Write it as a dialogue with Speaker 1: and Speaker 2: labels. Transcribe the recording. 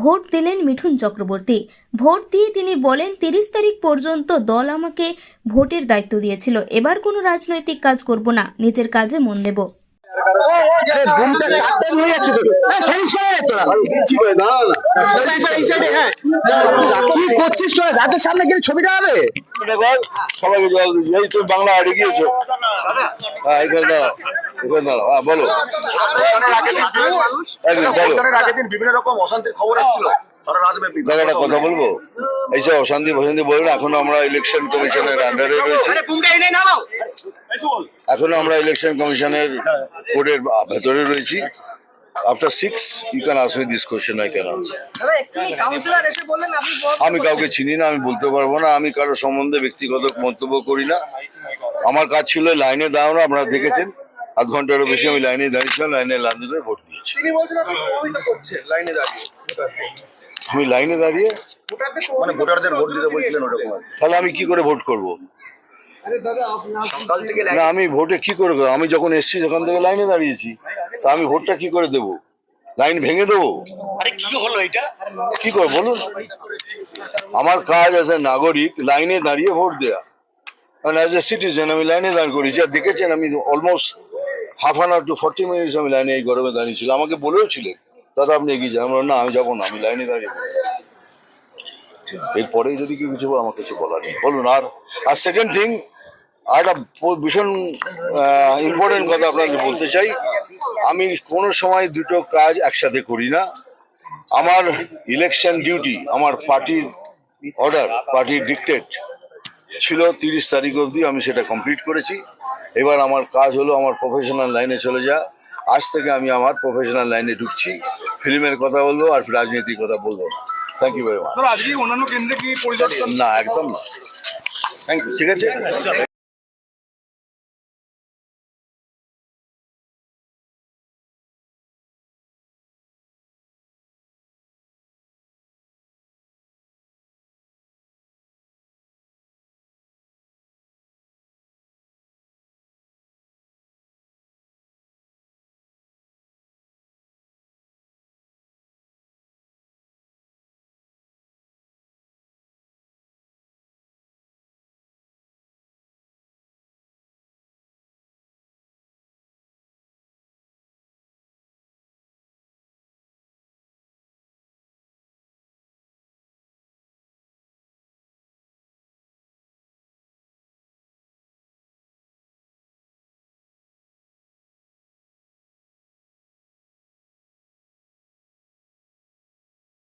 Speaker 1: Vote দিলেন Mithun Chakraborty. Vote দিয়ে তিনি বলেন, তিরিশ তারিখ পর্যন্ত দল আমাকে ভোটের দায়িত্ব দিয়েছিল, এবার কোনো রাজনৈতিক কাজ করব না, নিজের কাজে মন দেব।
Speaker 2: বাংলা হ্যাঁ বলো। একদম বলো।
Speaker 3: আগের দিন বিভিন্ন রকম অশান্তির খবর আসছিল সারা রাতব্যাপী
Speaker 2: দাদা একটা কথা বলব? এইসব অশান্তি বলবেন এখনও আমরা ইলেকশন কমিশনের আন্ডারে রয়েছি। এখনও আমরা ইলেকশন কমিশনের কোডের ভেতরে রয়েছি। After six you can ask me this question I can আমি কাউকে চিনি না আমি বলতে পারব না আমি কারও সম্বন্ধে ব্যক্তিগত মন্তব্য করি না। আমার কাজ ছিল লাইনে দাঁড়ানো আপনারা দেখেছেন। আধ ঘন্টারও বেশি আমি লাইনে দাঁড়িয়েছিলাম লাইনে লাইন ধরে ভোট দিয়েছি।
Speaker 3: তিনি বলছেন আপনি প্রভাবিত করছে লাইনে দাঁড়িয়ে
Speaker 2: আমি লাইনে দাঁড়িয়ে
Speaker 3: মানে ভোটারদের ভোট দিতে বলছিলেন ওরকম
Speaker 2: তাহলে আমি কি করে ভোট করব? না আমি ভোটে কি করে করব? আমি যখন এসছি সেখান থেকে লাইনে দাঁড়িয়েছি। তা আমি ভোটটা কি করে দেবো? লাইন ভেঙে দেবো?
Speaker 4: আরে কি হলো এটা?
Speaker 2: কি করে বলুন? আমার কাজ আছে নাগরিক লাইনে দাঁড়িয়ে ভোট দেয়া। কারণ অ্যাজ এ সিটিজেন আমি লাইনে দাঁড় করেছি। আর দেখেছেন আমি almost half an hour to forty minutes আমি লাইনে এই গরমে দাঁড়িয়েছিল আমাকে বলেও ছিলেন দাদা, আপনি এগিয়ে যান। আমরা না, আমি যাব না, আমি লাইনে দাঁড়িয়ে। এরপরে যদি কেউ কিছু আমার কিছু বলার নেই। বলুন, আর আর সেকেন্ড থিং আর একটা ভীষণ ইম্পর্টেন্ট কথা আপনাকে বলতে চাই। আমি কোনো সময় দুটো কাজ একসাথে করি না। আমার ইলেকশন ডিউটি আমার পার্টির অর্ডার পার্টির ডিকটেট ছিল তিরিশ তারিখ অবধি আমি সেটা কমপ্লিট করেছি। এবার আমার কাজ হলো আমার প্রফেশনাল লাইনে চলে যা। আজ থেকে আমি আমার প্রফেশনাল লাইনে ঢুকছি। ফিল্মের কথা বলব আর রাজনীতির কথা বলব না। থ্যাংক ইউ ভেরি মাচ
Speaker 4: পরিদর্শন?
Speaker 2: না একদম না। থ্যাংক ইউ ঠিক আছে?